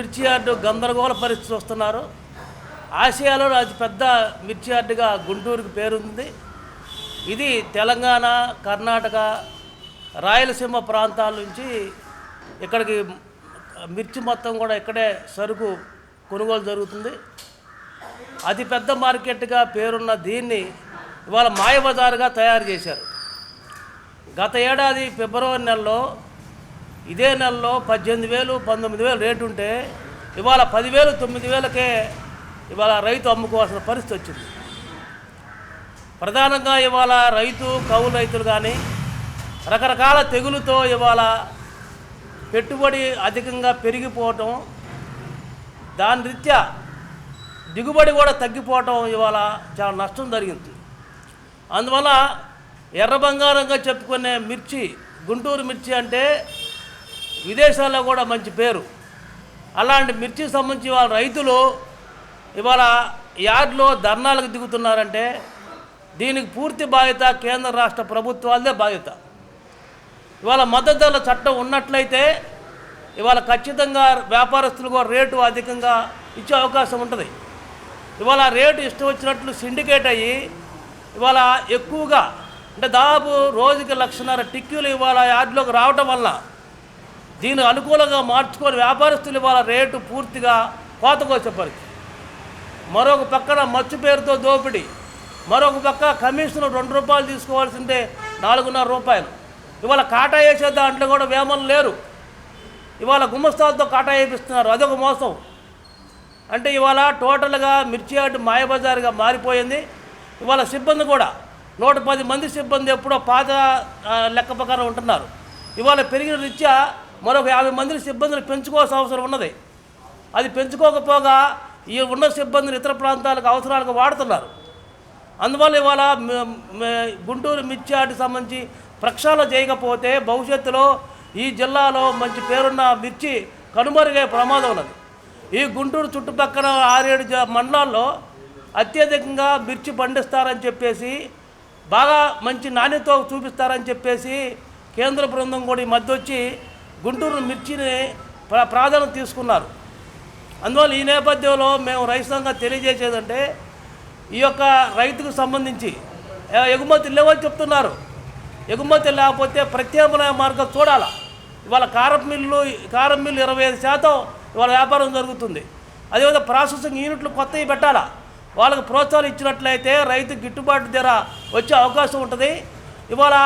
మిర్చి యార్డు గందరగోళ పరిస్థితి వస్తున్నారు. ఆసియాలో అతి పెద్ద మిర్చి యార్డుగా గుంటూరుకి పేరుంది. ఇది తెలంగాణ కర్ణాటక రాయలసీమ ప్రాంతాల నుంచి ఇక్కడికి మిర్చి మొత్తం కూడా ఇక్కడే సరుకు కొనుగోలు జరుగుతుంది. అతి పెద్ద మార్కెట్గా పేరున్న దీన్ని ఇవాళ మాయబజారుగా తయారు చేశారు. గత ఏడాది ఫిబ్రవరి నెలలో ఇదే నెలలో పద్దెనిమిది వేలు పంతొమ్మిది వేలు రేటు ఉంటే ఇవాళ పదివేలు తొమ్మిది వేలకే ఇవాళ రైతు అమ్ముకోవాల్సిన పరిస్థితి వచ్చింది. ప్రధానంగా ఇవాళ రైతు కౌలు రైతులు కానీ రకరకాల తెగులుతో ఇవాళ పెట్టుబడి అధికంగా పెరిగిపోవటం దాని రీత్యా దిగుబడి కూడా తగ్గిపోవటం ఇవాళ చాలా నష్టం జరిగింది. అందువల్ల ఎర్ర బంగారంగా చెప్పుకునే మిర్చి గుంటూరు మిర్చి అంటే విదేశాల్లో కూడా మంచి పేరు. అలాంటి మిర్చి సంబంధించి వాళ్ళ రైతులు ఇవాళ యార్డ్లో ధర్నాలకు దిగుతున్నారంటే దీనికి పూర్తి బాధ్యత కేంద్ర రాష్ట్ర ప్రభుత్వాలదే బాధ్యత. ఇవాళ మద్దతు ధరల చట్టం ఉన్నట్లయితే ఇవాళ ఖచ్చితంగా వ్యాపారస్తులకు రేటు అధికంగా ఇచ్చే అవకాశం ఉంటుంది. ఇవాళ రేటు ఇష్టం వచ్చినట్లు సిండికేట్ అయ్యి ఇవాళ ఎక్కువగా అంటే దాదాపు రోజుకి లక్షన్నర టిక్కీలు ఇవాళ యార్డ్లోకి రావటం వల్ల దీన్ని అనుకూలంగా మార్చుకొని వ్యాపారస్తులు ఇవాళ రేటు పూర్తిగా కోతకొచ్చేపరికి మరొక పక్కన మచ్చు పేరుతో దోపిడీ. మరొక పక్క కమిషన్ రెండు రూపాయలు తీసుకోవాల్సిందే నాలుగున్నర రూపాయలు. ఇవాళ కాటా వేసే దాంట్లో కూడా వేమలు లేరు. ఇవాళ గుమ్మస్తాలతో కాటా వేపిస్తున్నారు. అదొక మోసం. అంటే ఇవాళ టోటల్గా మిర్చి అటు మాయబజార్గా మారిపోయింది. ఇవాళ సిబ్బంది కూడా నూట పది మంది సిబ్బంది ఎప్పుడో పాత లెక్క ప్రకారం ఉంటున్నారు. ఇవాళ పెరిగిన రీత్యా మరొక యాభై మందిని సిబ్బందిని పెంచుకోవాల్సిన అవసరం ఉన్నది. అది పెంచుకోకపోగా ఈ ఉన్న సిబ్బందిని ఇతర ప్రాంతాలకు అవసరాలకు వాడుతున్నారు. అందువల్ల ఇవాళ గుంటూరు మిర్చి సంబంధించి ప్రక్షాళన చేయకపోతే భవిష్యత్తులో ఈ జిల్లాలో మంచి పేరున్న మిర్చి కనుమరుగే ప్రమాదం ఉన్నది. ఈ గుంటూరు చుట్టుపక్కల ఆరేడు మండలాల్లో అత్యధికంగా మిర్చి పండిస్తారని చెప్పేసి బాగా మంచి నాణ్యత చూపిస్తారని చెప్పేసి కేంద్ర బృందం కూడా ఈ మధ్య వచ్చి గుంటూరు మిర్చిని ప్రా ప్రాధాన్యత తీసుకున్నారు. అందువల్ల ఈ నేపథ్యంలో మేము రైతు సంఘం తెలియజేసేదంటే ఈ యొక్క రైతుకు సంబంధించి ఎగుమతి లేవని చెప్తున్నారు. ఎగుమతి లేకపోతే ప్రత్యామ్నాయ మార్గం చూడాలి. ఇవాళ కారం మిల్లు కారం మిల్లు ఇరవై ఐదు శాతం ఇవాళ వ్యాపారం జరుగుతుంది. అదేవిధంగా ప్రాసెసింగ్ యూనిట్లు కొత్తవి పెట్టాలా. వాళ్ళకి ప్రోత్సాహం ఇచ్చినట్లయితే రైతు గిట్టుబాటు ధర వచ్చే అవకాశం ఉంటుంది. ఇవాళ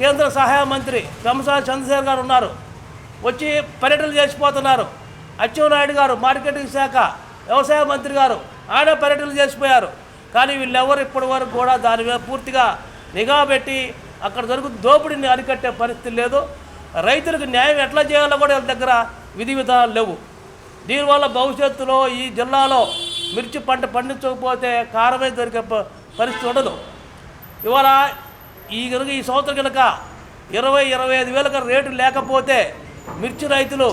కేంద్ర సహాయ మంత్రి పెంసాని చంద్రశేఖర్ గారు ఉన్నారు. వచ్చి పర్యటనలు చేసిపోతున్నారు. అచ్చెన్నాయుడు గారు మార్కెటింగ్ శాఖ వ్యవసాయ మంత్రి గారు ఆయన పర్యటనలు చేసిపోయారు. కానీ వీళ్ళెవరు ఇప్పటి వరకు కూడా దాని మీద పూర్తిగా నిఘా పెట్టి అక్కడ జరుగుతున్న దోపిడీని అరికట్టే పరిస్థితి లేదు. రైతులకు న్యాయం ఎట్లా చేయాలో కూడా వీళ్ళ దగ్గర విధి విధానాలు లేవు. దీనివల్ల భవిష్యత్తులో ఈ జిల్లాలో మిర్చి పంట పండించకపోతే కారమే దొరికే ప- పరిస్థితి ఉండదు. ఇవాళ ఈ కనుక ఈ సంవత్సరం కనుక ఇరవై ఇరవై ఐదు వేలకు రేటు లేకపోతే మిర్చి రైతులు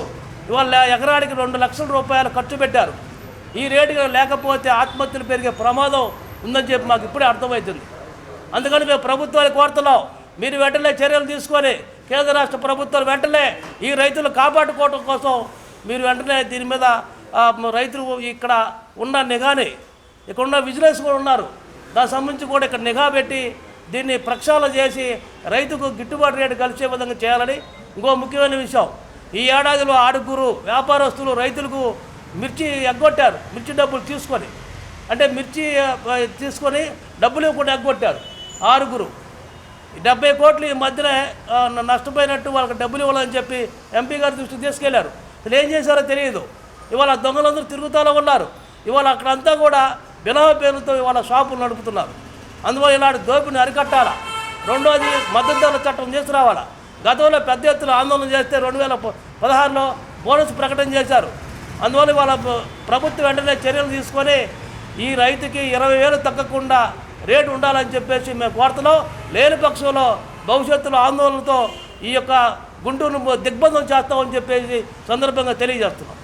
ఇవాళ ఎకరానికి రెండు లక్షల రూపాయలు ఖర్చు పెట్టారు. ఈ రేటు లేకపోతే ఆత్మహత్యలు పెరిగే ప్రమాదం ఉందని చెప్పి మాకు ఇప్పుడే అర్థమవుతుంది. అందుకని మేము ప్రభుత్వాన్ని కోరుతున్నాం. మీరు వెంటనే చర్యలు తీసుకొని కేంద్ర రాష్ట్ర ప్రభుత్వాలు వెంటనే ఈ రైతులు కాపాడుకోవడం కోసం మీరు వెంటనే దీని మీద రైతులు ఇక్కడ ఉన్న నిఘాని ఇక్కడ ఉన్న విజిలెన్స్ కూడా ఉన్నారు. దానికి సంబంధించి కూడా ఇక్కడ నిఘా పెట్టి దీన్ని ప్రక్షాళన చేసి రైతుకు గిట్టుబాటు రేటు కలిసే విధంగా చేయాలని ఇంకో ముఖ్యమైన విషయం. ఈ ఏడాదిలో ఆరుగురు వ్యాపారస్తులు రైతులకు మిర్చి ఎగ్గొట్టారు. మిర్చి డబ్బులు తీసుకొని. అంటే మిర్చి తీసుకొని డబ్బులు ఇవ్వకుండా ఎగ్గొట్టారు. ఆరుగురు. డెబ్బై కోట్లు ఈ మధ్యన నష్టపోయినట్టు వాళ్ళకి డబ్బులు ఇవ్వాలని చెప్పి ఎంపీ గారి దృష్టికి తీసుకెళ్ళారు. అసలు ఏం చేశారో తెలియదు. ఇవాళ దొంగలందరూ తిరుగుతూనే ఉన్నారు. ఇవాళ అక్కడంతా కూడా బిలవ పేరుతో ఇవాళ షాపులు నడుపుతున్నారు. అందువల్ల ఇలాంటి దోపిని అరికట్టాలా? రెండోది మద్దతు ధరల చట్టం తీసుకురావాలా? గతంలో పెద్ద ఎత్తున ఆందోళన చేస్తే రెండు వేల పదహారులో బోనస్ ప్రకటన చేశారు. అందువల్ల వాళ్ళ ప్రభుత్వం వెంటనే చర్యలు తీసుకొని ఈ రైతుకి ఇరవై వేలు తగ్గకుండా రేటు ఉండాలని చెప్పేసి మేము కోరుతున్నాం. లేని పక్షంలో భవిష్యత్తులో ఆందోళనతో ఈ యొక్క గుంటూరును దిగ్బంధం చేస్తామని చెప్పేసి సందర్భంగా తెలియజేస్తున్నాం.